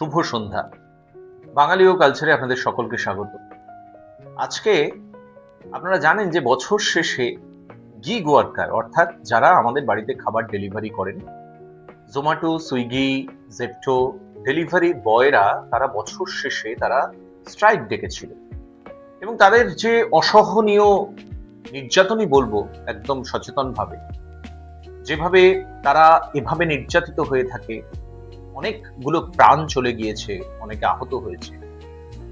শুভ সন্ধ্যা। বাঙালি ও কালচারে আপনাদের সকলকে স্বাগত। আজকে আপনারা জানেন যে বছর শেষে গিগ ওয়ার্কার অর্থাৎ যারা আমাদের বাড়িতে খাবার ডেলিভারি করেন জোম্যাটো সুইগি জেপটো ডেলিভারি বয়রা তারা বছর শেষে তারা স্ট্রাইক ডেকেছিল। এবং তাদের যে অসহনীয় নির্যাতনই বলব একদম সচেতনভাবে, যেভাবে তারা এভাবে নির্যাতিত হয়ে থাকে অনেকগুলো প্রাণ চলে গিয়েছে, অনেকে আহত হয়েছে।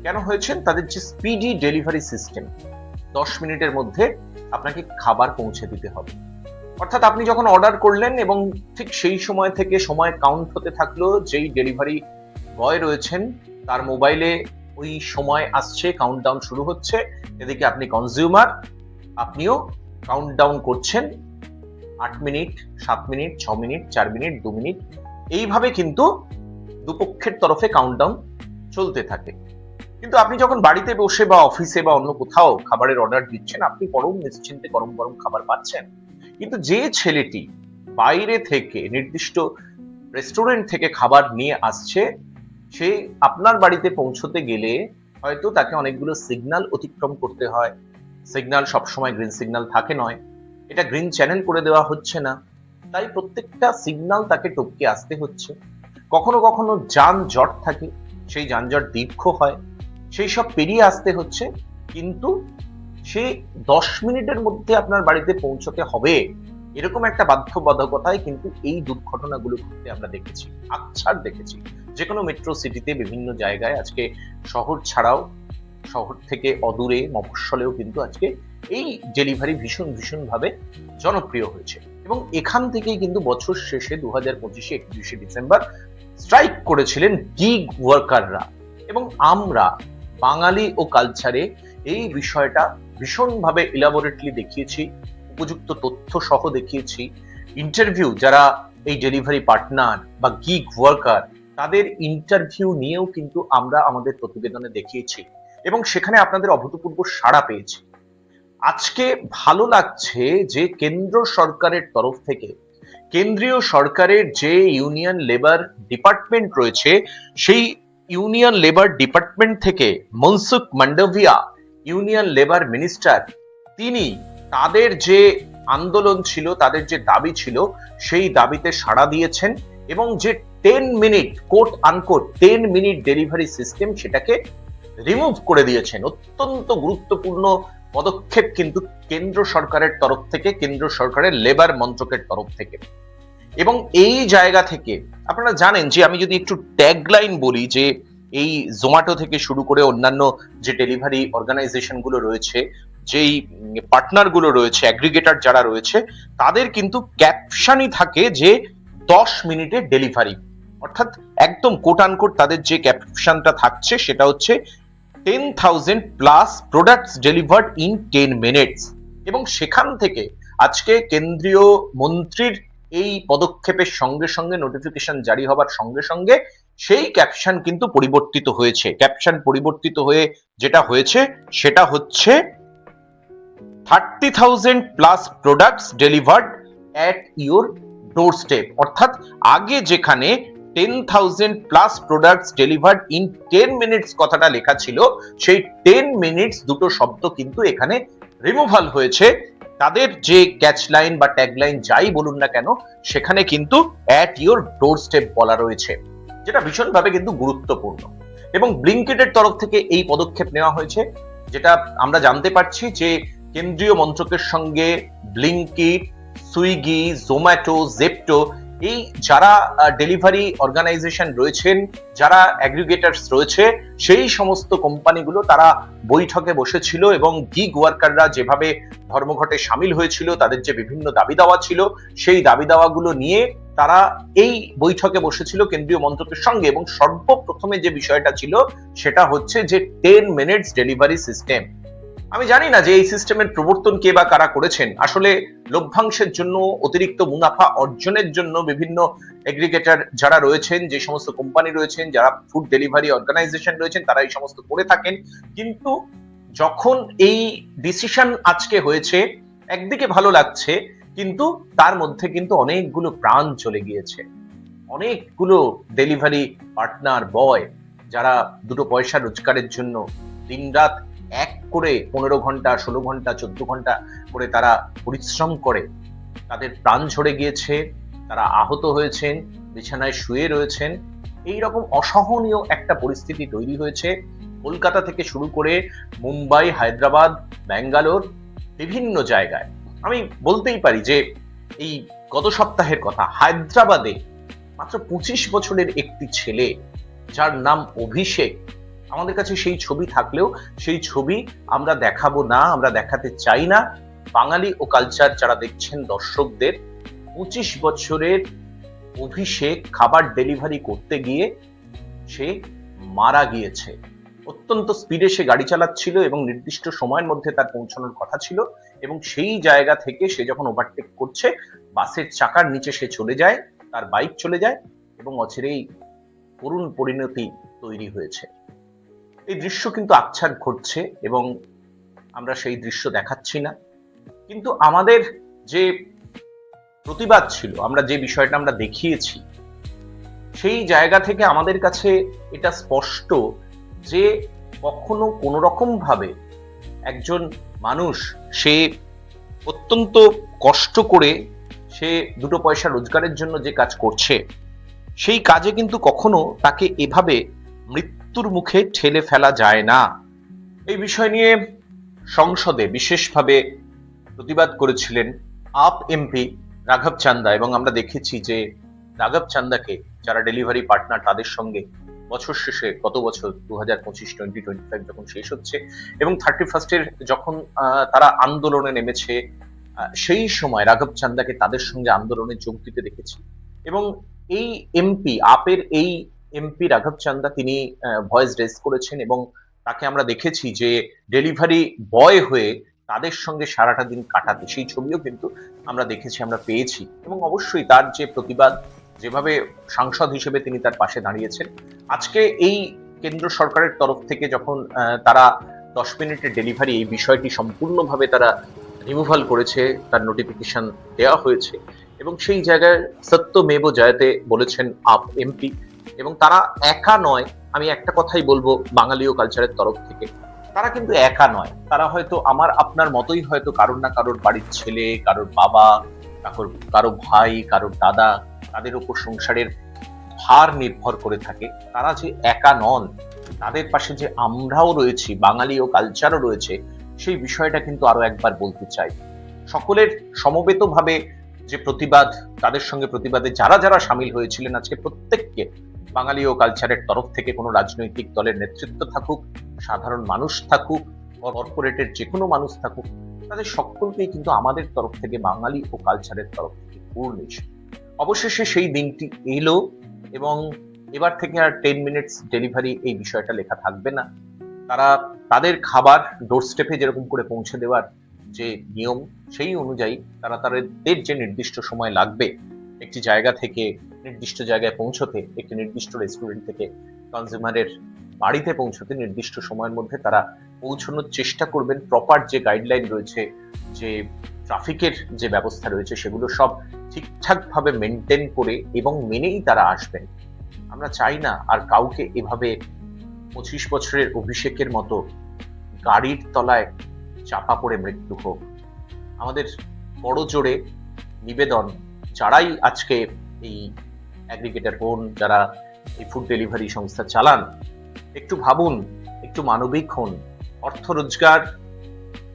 কেন হয়েছেন তাদের যে স্পিডি ডেলিভারি সিস্টেম দশ মিনিটের মধ্যে আপনাকে খাবার পৌঁছে দিতে হবে। অর্থাৎ আপনি যখন অর্ডার করলেন এবং ঠিক সেই সময় থেকে সময় কাউন্ট হতে থাকল, যেই ডেলিভারি বয় রয়েছেন, তার মোবাইলে ওই সময় আসছে কাউন্টডাউন শুরু হচ্ছে। এদিকে আপনি কনজিউমার আপনিও কাউন্টডাউন করছেন। আট মিনিট, সাত মিনিট, ছ মিনিট, চার মিনিট, দু মিনিট এইভাবে কিন্তু দুপক্ষের তরফে কাউন্টডাউন চলতে থাকে। কিন্তু আপনি যখন বাড়িতে বসে বা অফিসে বা অন্য কোথাও খাবারের অর্ডার দিচ্ছেন, আপনি পরম নিশ্চিন্তে গরম গরম খাবার পাচ্ছেন। কিন্তু যে ছেলেটি বাইরে থেকে নির্দিষ্ট রেস্টুরেন্ট থেকে খাবার নিয়ে আসছে, সে আপনার বাড়িতে পৌঁছতে গেলে হয়তো তাকে অনেকগুলো সিগন্যাল অতিক্রম করতে হয়। সিগন্যাল সবসময় গ্রিন সিগন্যাল থাকে নয়। এটা গ্রিন চ্যানেল করে দেওয়া হচ্ছে না। তাই প্রত্যেকটা সিগন্যাল তাকে টপকে আসতে হচ্ছে। কখনো কখনো যানজট থাকে, সেই যানজট দীর্ঘ হয়, সেই সব পেরিয়ে আসতে হচ্ছে, কিন্তু সে দশ মিনিটের মধ্যে আপনার বাড়িতে পৌঁছতে হবে। এরকম একটা বাধ্যবাধকতায় কিন্তু এই দুর্ঘটনাগুলো ঘটতে আমরা দেখেছি আকছাড় দেখেছি। যে কোনো মেট্রো সিটিতে বিভিন্ন জায়গায় আজকে শহর ছাড়াও, শহর থেকে অদূরে, মফস্বলেও কিন্তু আজকে এই ডেলিভারি ভীষণ ভীষণ ভাবে জনপ্রিয় হয়েছে। এবং এখান থেকেই কিন্তু বছর শেষে দু হাজার পঁচিশে একত্রিশে ডিসেম্বর স্ট্রাইক করেছিলেন গিগ ওয়ার্কাররা এবং আমরা বাঙালি ও কালচারে এই বিষয়টা ভীষণভাবে ইলাবোরেটলি দেখিয়েছি, উপযুক্ত তথ্য সহ দেখিয়েছি। ইন্টারভিউ যারা এই ডেলিভারি পার্টনার বা গিগ ওয়ার্কার তাদের ইন্টারভিউ নিয়েও কিন্তু আমরা আমাদের প্রতিবেদনে দেখিয়েছি। এবং সেখানে আপনাদের অভূতপূর্ব সাড়া পেয়েছি। আজকে ভালো লাগছে যে কেন্দ্র সরকারের তরফ থেকে, কেন্দ্রীয় সরকারের যে ইউনিয়ন লেবার ডিপার্টমেন্ট রয়েছে, সেই ইউনিয়ন লেবার ডিপার্টমেন্ট থেকে Mansukh Mandaviya, union labour minister, তিনি তাদের যে আন্দোলন ছিল, তাদের যে দাবি ছিল, সেই দাবিতে সাড়া দিয়েছেন এবং যে ten minute quote unquote ten minute delivery system সেটাকে রিমুভ করে দিয়েছেন। অত্যন্ত গুরুত্বপূর্ণ পদক্ষেপ কিন্তু কেন্দ্র সরকারের তরফ থেকে, কেন্দ্র সরকারের লেবার মন্ত্রকের তরফ থেকে। এবং এই জায়গা থেকে আপনারা জানেন যে আমি যদি একটু ট্যাগলাইন বলি যে এই জোম্যাটো থেকে শুরু করে অন্যান্য যে ডেলিভারি অর্গানাইজেশনগুলো রয়েছে, যেই পার্টনারগুলো রয়েছে অ্যাগ্রিগেটর যারা রয়েছে, তাদের কিন্তু ক্যাপশনই থাকে যে দশ মিনিটে ডেলিভারি অর্থাৎ একদম কোট আনকোট তাদের যে ক্যাপশনটা থাকছে সেটা হচ্ছে ten thousand plus products delivered in ten minutes এবং সেখান থেকে আজকে কেন্দ্রীয় মন্ত্রীর এই পদক্ষেপের সঙ্গে সঙ্গে নোটিফিকেশন জারি হবার সঙ্গে সঙ্গে সেই ক্যাপশন কিন্তু পরিবর্তিত হয়েছে। ক্যাপশন পরিবর্তিত হয়ে যেটা হয়েছে, সেটা হচ্ছে thirty thousand plus products delivered at your doorstep অর্থাৎ আগে যেখানে ten thousand plus products delivered in ten minutes কথাটা লেখা ছিল। সেই টেন মিনিটস দুটো শব্দ কিন্তু এখানে রিমুভাল হয়েছে। তাদের যে ক্যাচ লাইন বা ট্যাগ লাইন যাই বলুন না কেন, সেখানে কিন্তু অ্যাট ডোর স্টেপ বলা রয়েছে, যেটা ভীষণভাবে কিন্তু গুরুত্বপূর্ণ। এবং ব্লিঙ্কেটের তরফ থেকে এই পদক্ষেপ নেওয়া হয়েছে, যেটা আমরা জানতে পারছি যে কেন্দ্রীয় মন্ত্রকের সঙ্গে ব্লিঙ্কিট সুইগি জোম্যাটো জেপটো এই যারা ডেলিভারি অর্গানাইজেশন রয়েছেন, যারা অ্যাগ্রিগেটার্স রয়েছে, সেই সমস্ত কোম্পানিগুলো তারা বৈঠকে বসেছিল এবং গিগ ওয়ার্কাররা যেভাবে ধর্মঘটে সামিল হয়েছিল, তাদের যে বিভিন্ন দাবি দাওয়া ছিল, সেই দাবি দাওয়াগুলো নিয়ে তারা এই বৈঠকে বসেছিল কেন্দ্রীয় মন্ত্রকের সঙ্গে এবং সর্বপ্রথমে যে বিষয়টা ছিল, সেটা হচ্ছে যে টেন মিনিটস ডেলিভারি সিস্টেম আমি জানি না যে এই সিস্টেমের প্রবর্তন কে বা কারা করেছেন। আসলে লভ্যাংশের জন্য, অতিরিক্ত মুনাফা অর্জনের জন্য বিভিন্ন এগ্রিগেটর যারা রয়েছেন, যে সমস্ত কোম্পানি রয়েছেন, যারা ফুড ডেলিভারি অর্গানাইজেশন রয়েছেন, তারা এই সমস্ত করে থাকেন। কিন্তু যখন এই ডিসিশন আজকে হয়েছে, একদিকে ভালো লাগছে, কিন্তু তার মধ্যে কিন্তু অনেকগুলো প্রাণ চলে গিয়েছে। অনেকগুলো ডেলিভারি পার্টনার বয় যারা দুটো পয়সা রোজগারের জন্য দিনরাত করে পনেরো ঘণ্টা, ষোলো ঘণ্টা, চোদ্দ ঘণ্টা করে তারা পরিশ্রম করে। তাদের প্রাণ ঝরে গিয়েছে, তারা আহত হয়েছেন, বিছানায় শুয়ে রয়েছেন। এই রকম অসহনীয় একটা পরিস্থিতি তৈরি হয়েছে। কলকাতা থেকে শুরু করে মুম্বাই, হায়দ্রাবাদ, ব্যাঙ্গালোর বিভিন্ন জায়গায়। আমি বলতেই পারি যে এই গত সপ্তাহের কথা, হায়দ্রাবাদে মাত্র পঁচিশ বছরের একটি ছেলে, যার নাম অভিষেক আমাদের কাছে সেই ছবি থাকলেও সেই ছবি আমরা দেখাবো না, আমরা দেখাতে চাই না। বাঙালি ও কালচার যারা দেখছেন দর্শকদের, পঁচিশ বছরের অভিষেক, খাবার ডেলিভারি করতে গিয়ে সে মারা গিয়েছে। অত্যন্ত স্পিডে সে গাড়ি চালাচ্ছিল এবং নির্দিষ্ট সময়ের মধ্যে তার পৌঁছানোর কথা ছিল এবং সেই জায়গা থেকে সে যখন ওভারটেক করছে, বাসের চাকার নিচে সে চলে যায়, তার বাইক চলে যায় এবং অচিরেই করুণ পরিণতি তৈরি হয়েছে। এই দৃশ্য কিন্তু আচ্ছাদ ঘটছে এবং আমরা সেই দৃশ্য দেখাচ্ছি না। কিন্তু আমাদের যে প্রতিবাদ ছিল, আমরা যে বিষয়টা আমরা দেখিয়েছি, সেই জায়গা থেকে আমাদের কাছে এটা স্পষ্ট যে কখনো কোনো রকম ভাবে একজন মানুষ সে অত্যন্ত কষ্ট করে সে দুটো পয়সা রোজগারের জন্য যে কাজ করছে, সেই কাজে কিন্তু কখনো তাকে এভাবে মৃত্যুর মুখে ঠেলে ফেলা যায় না। এই বিষয় নিয়ে সংসদে বিশেষভাবে প্রতিবাদ করেছিলেন আপ এমপি রাঘব চান্দা এবং আমরা দেখেছি যে রাঘব চান্দাকে যারা ডেলিভারি পার্টনার তাদের সঙ্গে বছর শেষে গত বছর দু হাজার পঁচিশ টোয়েন্টি টোয়েন্টি ফাইভ যখন শেষ হচ্ছে এবং থার্টি ফার্স্টের যখন তারা আন্দোলনে নেমেছে সেই সময় রাঘব চান্দাকে তাদের সঙ্গে আন্দোলনে যোগ দিতে দেখেছি। এবং এই এমপি, আপের এই এমপি রাঘব চান্দা তিনি ভয়েস রেজ করেছেন এবং তাকে আমরা দেখেছি যে ডেলিভারি বয় হয়ে তাদের সঙ্গে সারাটা দিন কাটাতে। সেই ছবিও কিন্তু আমরা দেখেছি, আমরা পেয়েছি। এবং অবশ্যই তার যে প্রতিবাদ, যেভাবে সাংসদ হিসেবে তিনি তার পাশে দাঁড়িয়েছেন, আজকে এই কেন্দ্র সরকারের তরফ থেকে যখন তারা দশ মিনিটের ডেলিভারি এই বিষয়টি সম্পূর্ণভাবে তারা রিমুভাল করেছে, তার নোটিফিকেশন দেওয়া হয়েছে এবং সেই জায়গায় সত্যমেব জয়তে বলেছেন আপ এমপি এবং তারা একা নয়, আমি একটা কথাই বলব বাঙালি ও কালচারের তরফ থেকে, তারা কিন্তু একা নয়। তারা হয়তো আমার, আপনার মতোই হয়তো কারোর না কারোর বাড়ির ছেলে, কারোর বাবা, কারোর, কারও ভাই, কারোর দাদা, তাদের উপর সংসারের ভার নির্ভর করে থাকে। তারা যে একা নন, তাদের পাশে যে আমরাও রয়েছি বাঙালি ও কালচারও রয়েছে, সেই বিষয়টা কিন্তু আরও একবার বলতে চাই। সকলের সমবেতভাবে যে প্রতিবাদ, তাদের সঙ্গে প্রতিবাদে যারা যারা সামিল হয়েছিলেন আজকে প্রত্যেককে বাঙালি ও কালচারের তরফ থেকে কোনো রাজনৈতিক দলের নেতৃত্ব থাকুক, সাধারণ মানুষ থাকুক কর্পোরেটের যে কোনো মানুষ থাকুক, তাদের সকলকেই কিন্তু আমাদের তরফ থেকে, বাঙালি ও কালচারের তরফ থেকে পূর্ণিশ অবশেষে সেই দিনটি এলো এবং এবার থেকে আর টেন মিনিটস ডেলিভারি এই বিষয়টা লেখা থাকবে না। তারা তাদের খাবার ডোর স্টেপে যেরকম করে পৌঁছে দেওয়ার যে নিয়ম, সেই অনুযায়ী তারা তাদের যে নির্দিষ্ট সময় লাগবে, একটি জায়গা থেকে নির্দিষ্ট জায়গায় পৌঁছতে, একটি নির্দিষ্ট রেস্টুরেন্ট থেকে কনজিউমারের বাড়িতে পৌঁছতে নির্দিষ্ট সময়ের মধ্যে তারা পৌঁছানোর চেষ্টা করবেন। প্রপার যে গাইডলাইন রয়েছে, যে ট্রাফিকের যে ব্যবস্থা রয়েছে, সেগুলো সব ঠিকঠাকভাবে মেনটেন করে এবং মেনেই তারা আসবেন। আমরা চাই না আর কাউকে এভাবে পঁচিশ বছরের অভিষেকের মতো গাড়ির তলায় চাপা পড়ে মৃত্যু হোক। আমাদের বড় জোরে নিবেদন, যারাই আজকে এই অ্যাগ্রিগেটর হন যারা এই ফুড ডেলিভারি সংস্থা চালান, একটু ভাবুন, একটু মানবিক হন। অর্থ রোজগার,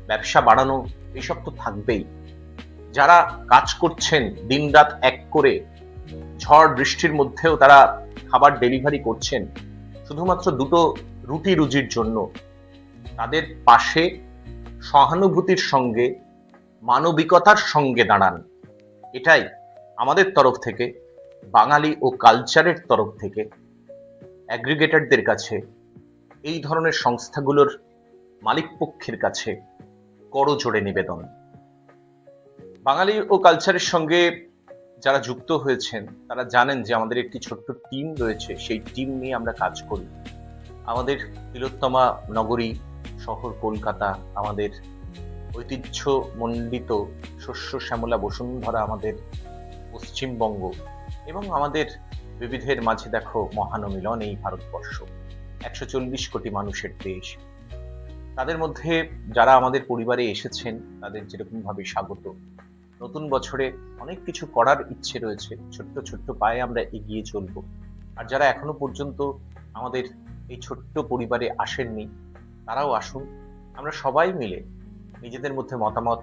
ব্যবসা বাড়ানো, এসব তো থাকবেই। যারা কাজ করছেন, দিনরাত এক করে, ঝড় বৃষ্টির মধ্যেও তারা খাবার ডেলিভারি করছেন, শুধুমাত্র দুটো রুটি রুজির জন্য, তাদের পাশে সহানুভূতির সঙ্গে, মানবিকতার সঙ্গে দাঁড়ান। এটাই আমাদের তরফ থেকে বাঙালি ও কালচারের তরফ থেকে অ্যাগ্রিগেটরদের কাছে, এই ধরনের সংস্থাগুলোর মালিকপক্ষের কাছে করজোড়ে নিবেদন। বাঙালি ও কালচারের সঙ্গে যারা যুক্ত হয়েছেন, তারা জানেন যে আমাদের একটি ছোট্ট টিম রয়েছে। সেই টিম নিয়ে আমরা কাজ করি। আমাদের তিলোত্তমা নগরী শহর কলকাতা, আমাদের ঐতিহ্যমণ্ডিত শস্য শ্যামলা বসুন্ধরা, আমাদের পশ্চিমবঙ্গ এবং আমাদের বিবিধের মাঝে দেখো মহানমিলন, এই ভারতবর্ষ। একশো চল্লিশ কোটি মানুষের দেশ। তাদের মধ্যে যারা আমাদের পরিবারে এসেছেন, তাদের যেরকম ভাবে স্বাগত। নতুন বছরে অনেক কিছু করার ইচ্ছে রয়েছে, ছোট্ট ছোট্ট পায়ে আমরা এগিয়ে চলবো। আর যারা এখনও পর্যন্ত আমাদের এই ছোট্ট পরিবারে আসেননি, তারাও আসুন। আমরা সবাই মিলে নিজেদের মধ্যে মতামত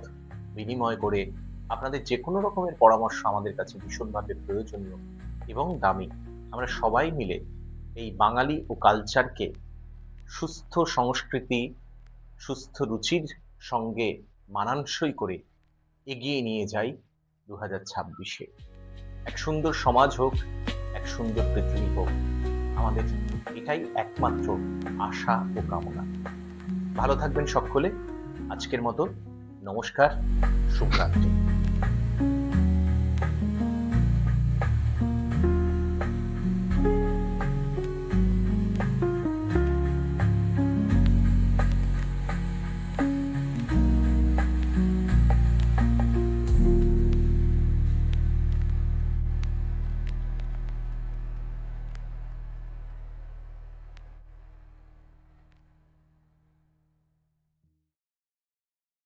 বিনিময় করে আপনাদের যে কোনো রকমের পরামর্শ আমাদের কাছে ভীষণভাবে প্রয়োজনীয় এবং দামি। আমরা সবাই মিলে এই বাঙালি ও কালচারকে সুস্থ সংস্কৃতি, সুস্থ রুচির সঙ্গে মানানসই করে এগিয়ে নিয়ে যাই দু হাজার ছাব্বিশে। এক সুন্দর সমাজ হোক, এক সুন্দর পৃথিবী হোক, আমাদের এটাই একমাত্র আশা ও কামনা। ভালো থাকবেন সকলে। আজকের মতো নমস্কার, শুভরাত্রি।